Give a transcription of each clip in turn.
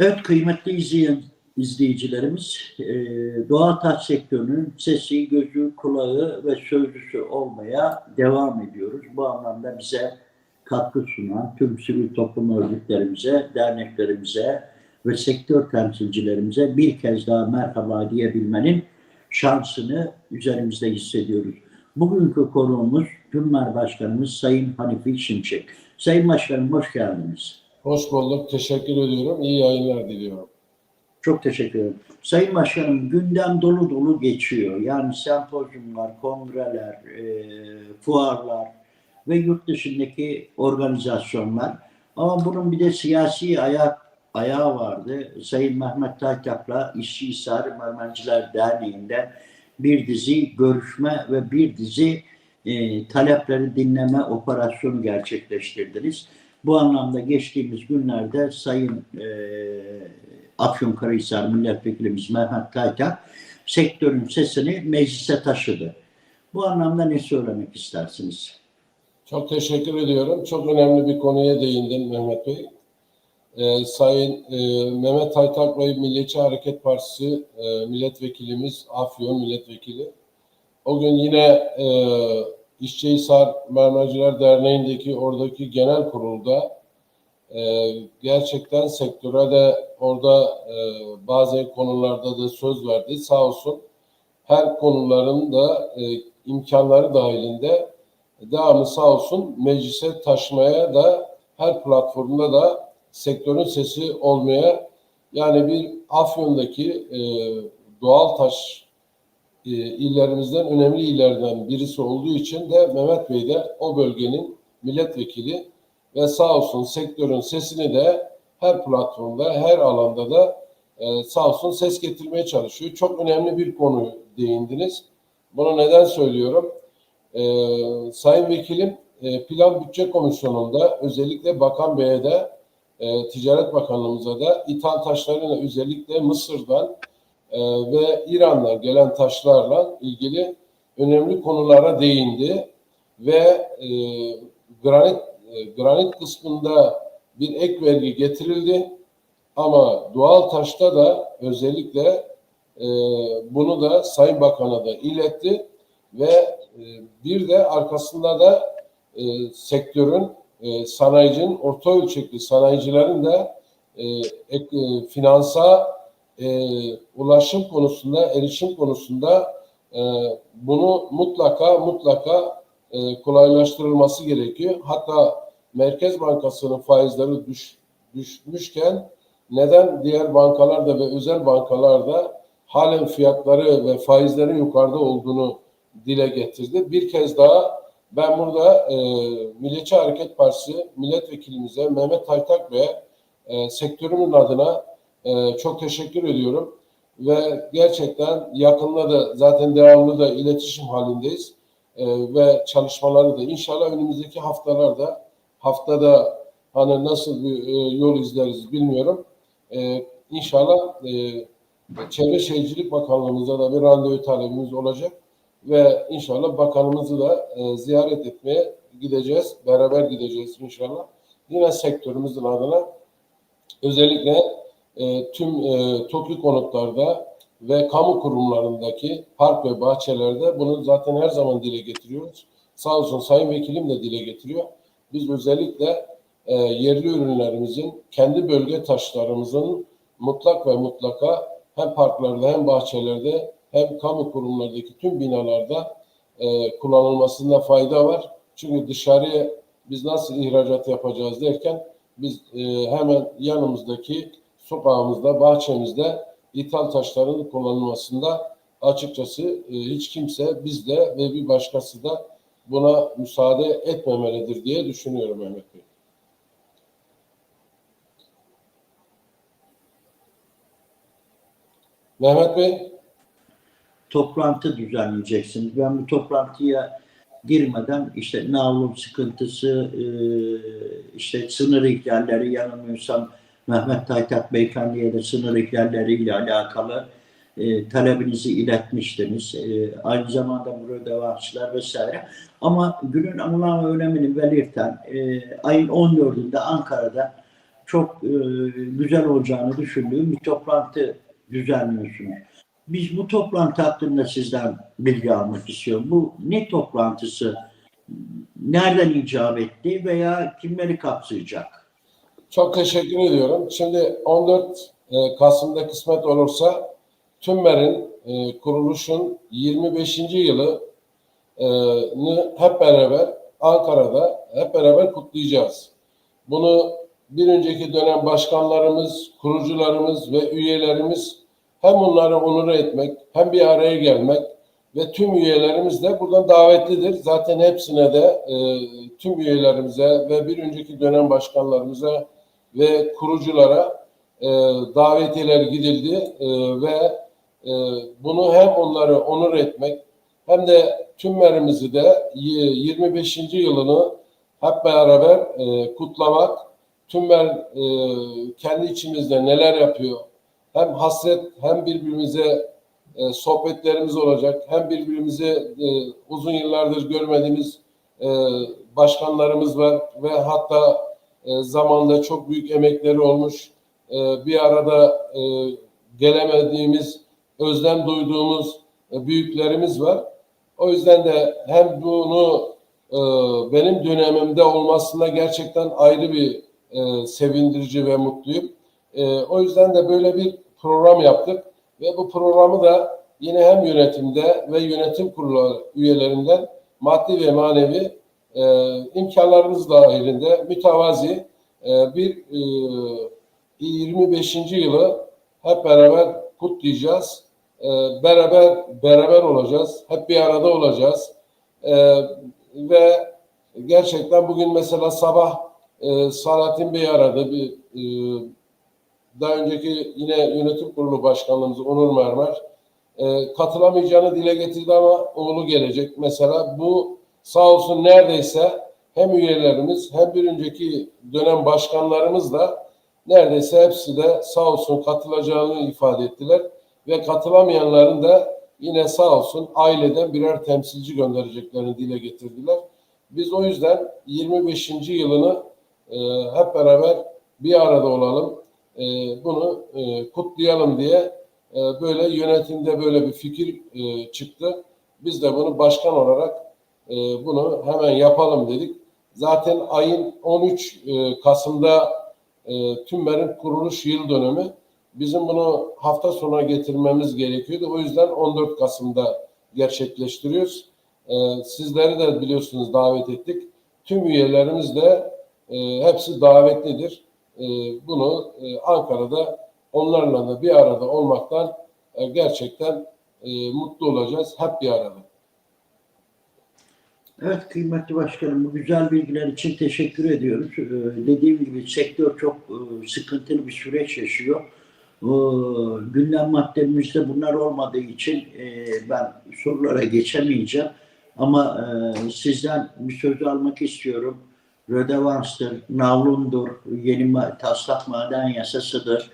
Evet kıymetli izleyen izleyicilerimiz, e, doğal taş sektörünün sesi, gözü, kulağı ve sözcüsü olmaya devam ediyoruz. Bu anlamda bize katkı sunan tüm sivil toplum örgütlerimize, derneklerimize ve sektör temsilcilerimize bir kez daha merhaba diyebilmenin şansını üzerimizde hissediyoruz. Bugünkü konuğumuz Tümmer Başkanımız Sayın Hanifi Şimşek. Sayın Başkanım hoş geldiniz. Hoş bulduk. Teşekkür ediyorum. İyi yayınlar diliyorum. Çok teşekkür ederim. Sayın Başkanım gündem dolu dolu geçiyor. Yani sempozyumlar, kongreler, e, fuarlar ve yurt dışındaki organizasyonlar. Ama bunun bir de siyasi ayak ayağı vardı. Sayın Mehmet Taytak'la İşçihisar Mermenciler Derneği'nde bir dizi görüşme ve bir dizi e, talepleri dinleme operasyonu gerçekleştirdiniz. Bu anlamda geçtiğimiz günlerde Sayın e, Afyonkarahisar Milletvekilimiz Mehmet Taytak sektörün sesini meclise taşıdı. Bu anlamda ne söylemek istersiniz? Çok teşekkür ediyorum. Çok önemli bir konuya değindin Mehmet Bey. Ee, Sayın e, Mehmet Taytak Bey Milliyetçi Hareket Partisi e, milletvekilimiz, Afyon milletvekili. O gün yine e, İşçihisar Mermerciler Derneği'ndeki oradaki genel kurulda e, gerçekten sektöre de orada e, bazı konularda da söz verdi. Sağ olsun her konuların da e, imkanları dahilinde devamlı sağ olsun meclise taşımaya da her platformda da sektörün sesi olmaya yani bir Afyon'daki e, doğal taş e, illerimizden önemli illerden birisi olduğu için de Mehmet Bey de o bölgenin milletvekili ve sağ olsun sektörün sesini de her platformda, her alanda da e, sağ olsun ses getirmeye çalışıyor. Çok önemli bir konu değindiniz. Bunu neden söylüyorum? E, Sayın Vekilim e, Plan Bütçe Komisyonu'nda özellikle Bakan Bey'e de e, Ticaret Bakanlığımıza da ithal taşlarıyla özellikle Mısır'dan e, ve İran'dan gelen taşlarla ilgili önemli konulara değindi. Ve e, granit e, granit kısmında bir ek vergi getirildi. Ama doğal taşta da özellikle e, bunu da Sayın Bakan'a da iletti. Ve e, bir de arkasında da e, sektörün e, sanayicinin orta ölçekli sanayicilerin de e, ek, e, finansa e, ulaşım konusunda, erişim konusunda e, bunu mutlaka mutlaka e, kolaylaştırılması gerekiyor. Hatta Merkez Bankası'nın faizleri düş, düşmüşken neden diğer bankalarda ve özel bankalarda halen fiyatları ve faizlerin yukarıda olduğunu dile getirdi. Bir kez daha ben burada e, Milliyetçi Hareket Partisi milletvekilimize Mehmet Taytak Bey'e e, sektörümün adına e, çok teşekkür ediyorum. Ve gerçekten yakında da zaten devamlı da iletişim halindeyiz. E, ve çalışmaları da inşallah önümüzdeki haftalarda haftada hani nasıl bir e, yol izleriz bilmiyorum. E, inşallah e, Çevre Şehircilik Bakanlığımıza da bir randevu talebimiz olacak ve inşallah bakanımızı da e, ziyaret etmeye gideceğiz. Beraber gideceğiz inşallah. Yine sektörümüzün adına özellikle e, tüm e, TOKİ konutlarda ve kamu kurumlarındaki park ve bahçelerde bunu zaten her zaman dile getiriyoruz. Sağ olsun Sayın Vekilim de dile getiriyor. Biz özellikle e, yerli ürünlerimizin, kendi bölge taşlarımızın mutlak ve mutlaka hem parklarda hem bahçelerde hem kamu kurumlardaki tüm binalarda e, kullanılmasında fayda var. Çünkü dışarıya biz nasıl ihracat yapacağız derken biz e, hemen yanımızdaki sokağımızda, bahçemizde ithal taşların kullanılmasında açıkçası e, hiç kimse biz de ve bir başkası da buna müsaade etmemelidir diye düşünüyorum Mehmet Bey. Mehmet Bey, Toplantı düzenleyeceksiniz. Ben bu toplantıya girmeden işte navlum sıkıntısı, e, işte sınır ihlalleri yanılmıyorsam Mehmet Taytak Beyefendi'ye de sınır ihlalleriyle alakalı e, talebinizi iletmiştiniz. E, aynı zamanda vahşiler vesaire. Ama günün anlam önemini belirten e, ayın 14'ünde Ankara'da çok e, güzel olacağını düşündüğüm bir toplantı düzenliyorsunuz. Biz bu toplantı hakkında sizden bilgi almak istiyorum. Bu ne toplantısı? Nereden icap etti veya kimleri kapsayacak? Çok teşekkür ediyorum. Şimdi 14 e, Kasım'da kısmet olursa TÜMMER'in e, kuruluşun 25. yılı e, hep beraber Ankara'da hep beraber kutlayacağız. Bunu bir önceki dönem başkanlarımız, kurucularımız ve üyelerimiz hem onları onur etmek hem bir araya gelmek ve tüm üyelerimiz de buradan davetlidir. Zaten hepsine de tüm üyelerimize ve bir önceki dönem başkanlarımıza ve kuruculara e, davetiyeler gidildi e, ve e, bunu hem onları onur etmek hem de tümlerimizi de y- 25. yılını hep beraber e, kutlamak, tümler e, kendi içimizde neler yapıyor, hem hasret hem birbirimize e, sohbetlerimiz olacak, hem birbirimizi e, uzun yıllardır görmediğimiz e, başkanlarımız var ve hatta e, zamanda çok büyük emekleri olmuş, e, bir arada e, gelemediğimiz, özlem duyduğumuz e, büyüklerimiz var. O yüzden de hem bunu e, benim dönemimde olmasına gerçekten ayrı bir e, sevindirici ve mutluyum. E, o yüzden de böyle bir program yaptık ve bu programı da yine hem yönetimde ve yönetim kurulu üyelerinden maddi ve manevi e, imkanlarımız dahilinde mütevazi e, bir e, 25. yılı hep beraber kutlayacağız. E, beraber beraber olacağız. Hep bir arada olacağız. E, ve gerçekten bugün mesela sabah e, Salahattin Bey aradı. Bir, e, daha önceki yine yönetim kurulu başkanlığımız Onur Mermer e, katılamayacağını dile getirdi ama oğlu gelecek. Mesela bu sağ olsun neredeyse hem üyelerimiz hem bir önceki dönem başkanlarımız da neredeyse hepsi de sağ olsun katılacağını ifade ettiler ve katılamayanların da yine sağ olsun aileden birer temsilci göndereceklerini dile getirdiler. Biz o yüzden 25. yılını e, hep beraber bir arada olalım, e, bunu e, kutlayalım diye e, böyle yönetimde böyle bir fikir e, çıktı. Biz de bunu başkan olarak e, bunu hemen yapalım dedik. Zaten ayın 13 e, Kasım'da e, TÜMMER'in kuruluş yıl dönümü. Bizim bunu hafta sonuna getirmemiz gerekiyordu. O yüzden 14 Kasım'da gerçekleştiriyoruz. E, sizleri de biliyorsunuz davet ettik. Tüm üyelerimiz de e, hepsi davetlidir. E, bunu e, Ankara'da onlarla da bir arada olmaktan gerçekten mutlu olacağız. Hep bir arada. Evet kıymetli başkanım bu güzel bilgiler için teşekkür ediyoruz. Ee, dediğim gibi sektör çok e, sıkıntılı bir süreç yaşıyor. Ee, gündem maddemizde bunlar olmadığı için e, ben sorulara geçemeyeceğim. Ama e, sizden bir söz almak istiyorum. Rödevanstır, navlundur, yeni taslak maden yasasıdır.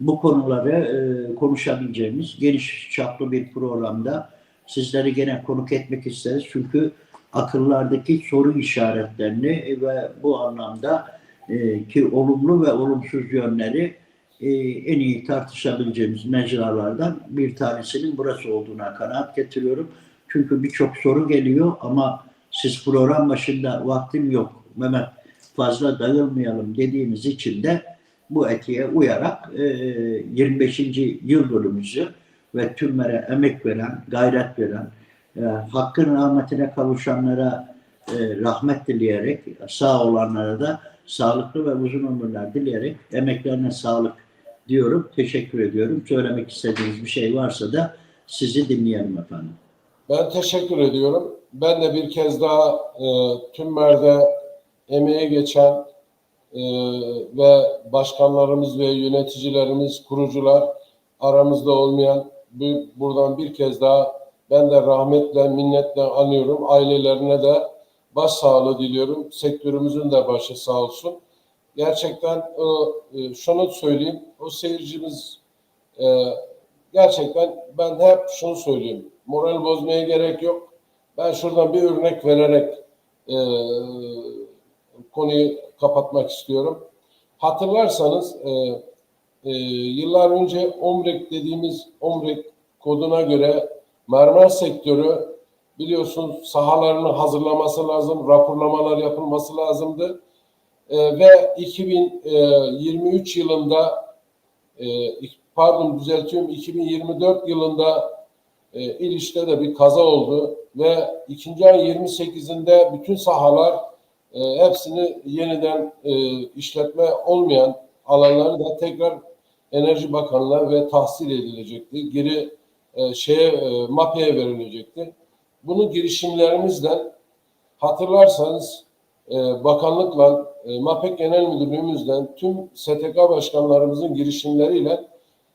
Bu konuları e, konuşabileceğimiz geniş çaplı bir programda sizleri gene konuk etmek isteriz. Çünkü akıllardaki soru işaretlerini ve bu anlamda e, ki olumlu ve olumsuz yönleri e, en iyi tartışabileceğimiz mecralardan bir tanesinin burası olduğuna kanaat getiriyorum. Çünkü birçok soru geliyor ama siz program başında vaktim yok Mehmet fazla dağılmayalım dediğiniz için de bu etiğe uyarak e, 25. yıl dönümümüzü ve tümlere emek veren, gayret veren, e, hakkın rahmetine kavuşanlara e, rahmet dileyerek, sağ olanlara da sağlıklı ve uzun ömürler dileyerek emeklerine sağlık diyorum. Teşekkür ediyorum. Söylemek istediğiniz bir şey varsa da sizi dinleyelim efendim. Ben teşekkür ediyorum. Ben de bir kez daha e, TÜMMER'de emeği geçen e, ve başkanlarımız ve yöneticilerimiz, kurucular aramızda olmayan bu, buradan bir kez daha ben de rahmetle, minnetle anıyorum. Ailelerine de başsağlığı diliyorum. Sektörümüzün de başı sağ olsun. Gerçekten e, şunu söyleyeyim. O seyircimiz e, gerçekten ben hep şunu söyleyeyim. Moral bozmaya gerek yok. Ben şuradan bir örnek vererek e, konuyu kapatmak istiyorum. Hatırlarsanız yıllar önce OMREK dediğimiz OMREK koduna göre mermer sektörü biliyorsunuz sahalarını hazırlaması lazım, raporlamalar yapılması lazımdı. E, ve 2023 yılında e, pardon düzeltiyorum 2024 yılında e, İliş'te de bir kaza oldu ve ikinci ay 28'inde bütün sahalar e, hepsini yeniden e, işletme olmayan alanları da tekrar Enerji Bakanlığı ve tahsil edilecekti. Geri e, şeye e, MAPE'ye verilecekti. Bunu girişimlerimizden hatırlarsanız e, bakanlıkla e, MAPEK Genel Müdürlüğümüzden tüm STK başkanlarımızın girişimleriyle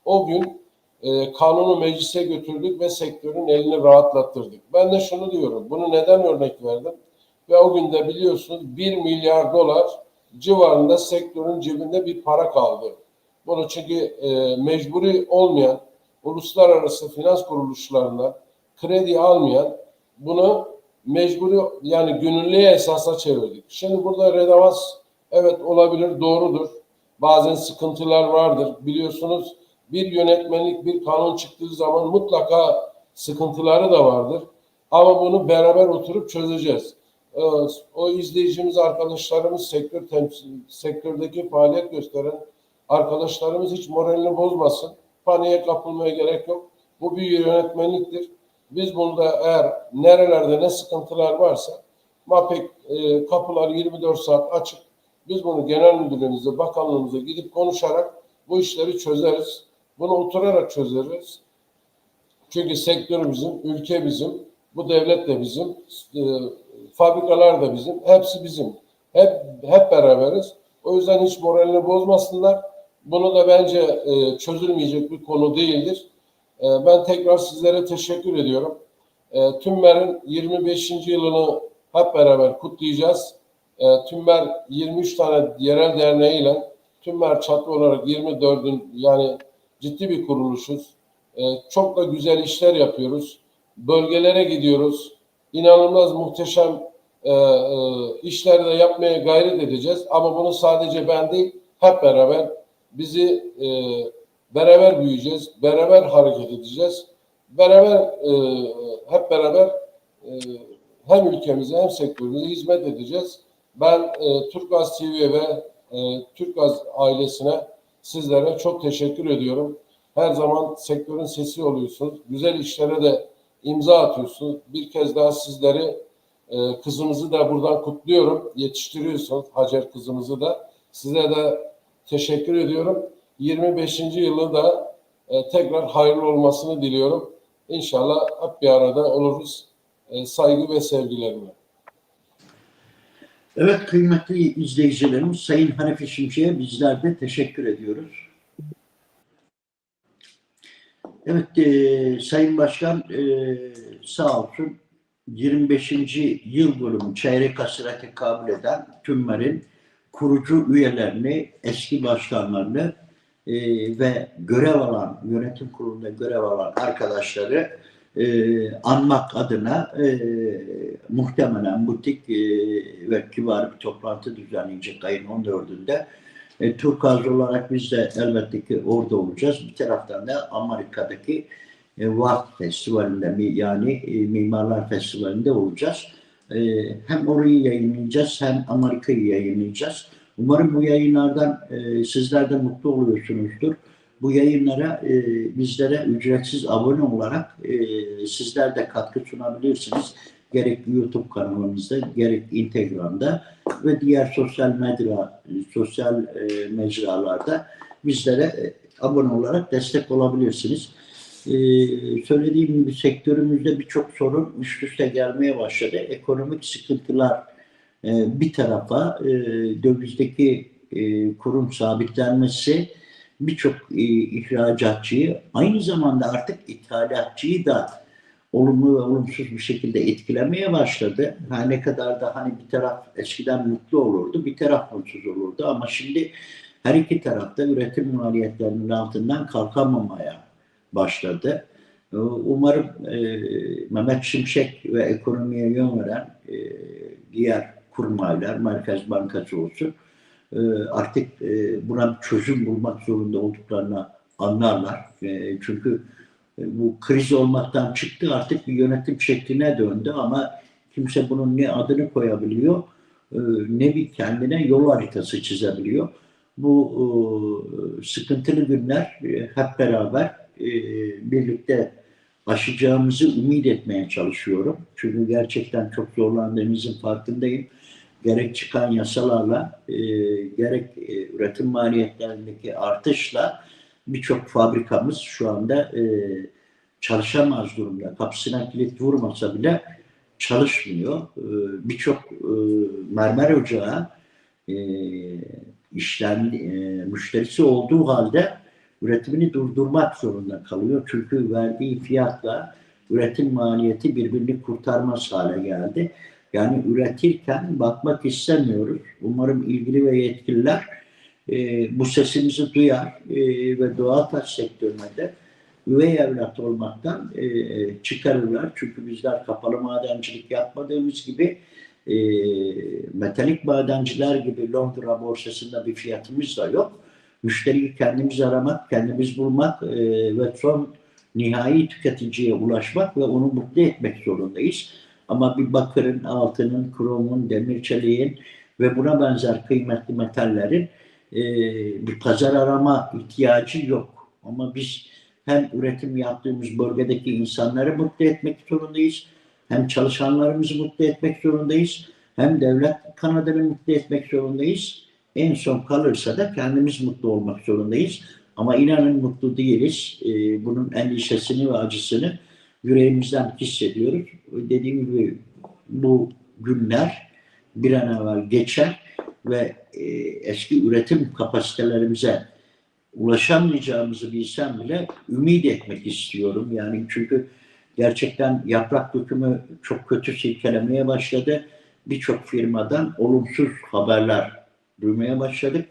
o gün kanunu meclise götürdük ve sektörün elini rahatlattırdık. Ben de şunu diyorum, bunu neden örnek verdim? Ve o gün de biliyorsunuz 1 milyar dolar civarında sektörün cebinde bir para kaldı. Bunu çünkü e, mecburi olmayan uluslararası finans kuruluşlarından kredi almayan bunu mecburi yani gönüllüye esasa çevirdik. Şimdi burada redavans evet olabilir, doğrudur. Bazen sıkıntılar vardır. Biliyorsunuz bir yönetmenlik, bir kanun çıktığı zaman mutlaka sıkıntıları da vardır. Ama bunu beraber oturup çözeceğiz. Ee, O izleyicimiz, arkadaşlarımız, sektör temsil, sektördeki faaliyet gösteren arkadaşlarımız hiç moralini bozmasın. Paniğe kapılmaya gerek yok. Bu bir yönetmenliktir. Biz bunda eğer nerelerde ne sıkıntılar varsa MAPEK e, kapılar 24 saat açık. Biz bunu genel müdürlüğümüze, bakanlığımıza gidip konuşarak bu işleri çözeriz. Bunu oturarak çözeriz. Çünkü sektör bizim, ülke bizim, bu devlet de bizim, e, fabrikalar da bizim, hepsi bizim. Hep hep beraberiz. O yüzden hiç moralini bozmasınlar. Bunu da bence e, çözülmeyecek bir konu değildir. E, ben tekrar sizlere teşekkür ediyorum. E, Tümmer'in 25. yılını hep beraber kutlayacağız. E, Tümmer 23 tane yerel derneğiyle Tümmer çatı olarak 24'ün yani ciddi bir kuruluşuz. E, çok da güzel işler yapıyoruz. Bölgelere gidiyoruz. İnanılmaz muhteşem e, e, işler de yapmaya gayret edeceğiz. Ama bunu sadece ben değil, hep beraber bizi e, beraber büyüyeceğiz, beraber hareket edeceğiz. Beraber e, hep beraber e, hem ülkemize hem sektörümüze hizmet edeceğiz. Ben e, Türkgaz TV ve e, Türkgaz ailesine sizlere çok teşekkür ediyorum. Her zaman sektörün sesi oluyorsunuz. Güzel işlere de imza atıyorsunuz. Bir kez daha sizleri e, kızımızı da buradan kutluyorum. Yetiştiriyorsunuz Hacer kızımızı da. Size de teşekkür ediyorum. 25. yılı da e, tekrar hayırlı olmasını diliyorum. İnşallah hep bir arada oluruz. E, saygı ve sevgilerimle. Evet kıymetli izleyicilerimiz Sayın Hanefi Şimşek'e bizler de teşekkür ediyoruz. Evet e, Sayın Başkan e, sağ olsun 25. yıl bölümü çeyrek asıra tekabül eden TÜMMER'in kurucu üyelerini, eski başkanlarını e, ve görev alan, yönetim kurulunda görev alan arkadaşları e, anmak adına e, muhtemelen butik e, ve kibar bir toplantı düzenleyecek ayın 14'ünde. E, Turkaz olarak biz de elbette ki orada olacağız. Bir taraftan da Amerika'daki e, WART Festivali'nde yani e, Mimarlar Festivali'nde olacağız. E, hem orayı yayınlayacağız hem Amerika'yı yayınlayacağız. Umarım bu yayınlardan e, sizler de mutlu oluyorsunuzdur. Bu yayınlara e, bizlere ücretsiz abone olarak e, sizler de katkı sunabilirsiniz. Gerek YouTube kanalımızda, gerek Instagram'da ve diğer sosyal medya, sosyal e, mecralarda bizlere e, abone olarak destek olabilirsiniz. Ee, söylediğim gibi sektörümüzde birçok sorun üst üste gelmeye başladı. Ekonomik sıkıntılar e, bir tarafa, e, dövizdeki e, kurum sabitlenmesi birçok e, ihracatçıyı, aynı zamanda artık ithalatçıyı da olumlu ve olumsuz bir şekilde etkilemeye başladı. Her ne kadar da hani bir taraf eskiden mutlu olurdu, bir taraf mutsuz olurdu ama şimdi her iki tarafta üretim maliyetlerinin altından kalkamamaya başladı. Ee, Umarım e, Mehmet Şimşek ve ekonomiye yön veren e, diğer kurmaylar, Merkez Bankası olsun, e, artık e, buna çözüm bulmak zorunda olduklarını anlarlar. Çünkü bu kriz olmaktan çıktı artık bir yönetim şekline döndü ama kimse bunun ne adını koyabiliyor ne bir kendine yol haritası çizebiliyor. Bu sıkıntılı günler hep beraber e, birlikte aşacağımızı ümit etmeye çalışıyorum. Çünkü gerçekten çok zorlandığımızın farkındayım. Gerek çıkan yasalarla, e, gerek e, üretim maliyetlerindeki artışla birçok fabrikamız şu anda çalışamaz durumda. Kapısına kilit vurmasa bile çalışmıyor. Birçok mermer ocağı işlem müşterisi olduğu halde üretimini durdurmak zorunda kalıyor. Çünkü verdiği fiyatla üretim maliyeti birbirini kurtarmaz hale geldi. Yani üretirken bakmak istemiyoruz. Umarım ilgili ve yetkililer e, bu sesimizi duyar e, ve doğal taş sektörüne de üvey evlat olmaktan e, çıkarırlar. Çünkü bizler kapalı madencilik yapmadığımız gibi e, metalik madenciler gibi Londra borsasında bir fiyatımız da yok. Müşteriyi kendimiz aramak, kendimiz bulmak e, ve son nihai tüketiciye ulaşmak ve onu mutlu etmek zorundayız. Ama bir bakırın, altının, kromun, demir çeliğin ve buna benzer kıymetli metallerin e, bir pazar arama ihtiyacı yok. Ama biz hem üretim yaptığımız bölgedeki insanları mutlu etmek zorundayız, hem çalışanlarımızı mutlu etmek zorundayız, hem devlet kanadını mutlu etmek zorundayız. En son kalırsa da kendimiz mutlu olmak zorundayız. Ama inanın mutlu değiliz. Ee, bunun endişesini ve acısını yüreğimizden hissediyoruz. Dediğim gibi bu günler bir an evvel geçer ve e, eski üretim kapasitelerimize ulaşamayacağımızı bilsem bile ümit etmek istiyorum. Yani çünkü gerçekten yaprak dökümü çok kötü silkelemeye başladı. Birçok firmadan olumsuz haberler duymaya başladık.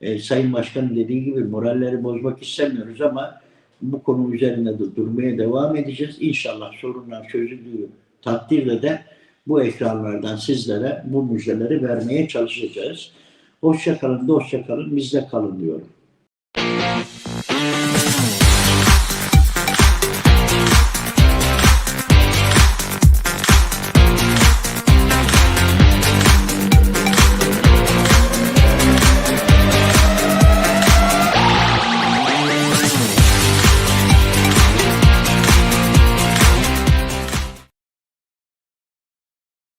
E, Sayın Başkan'ın dediği gibi moralleri bozmak istemiyoruz ama bu konu üzerinde de durmaya devam edeceğiz. İnşallah sorunlar çözüldüğü takdirde de bu ekranlardan sizlere bu müjdeleri vermeye çalışacağız. Hoşça kalın, dostça kalın, bizde kalın diyorum.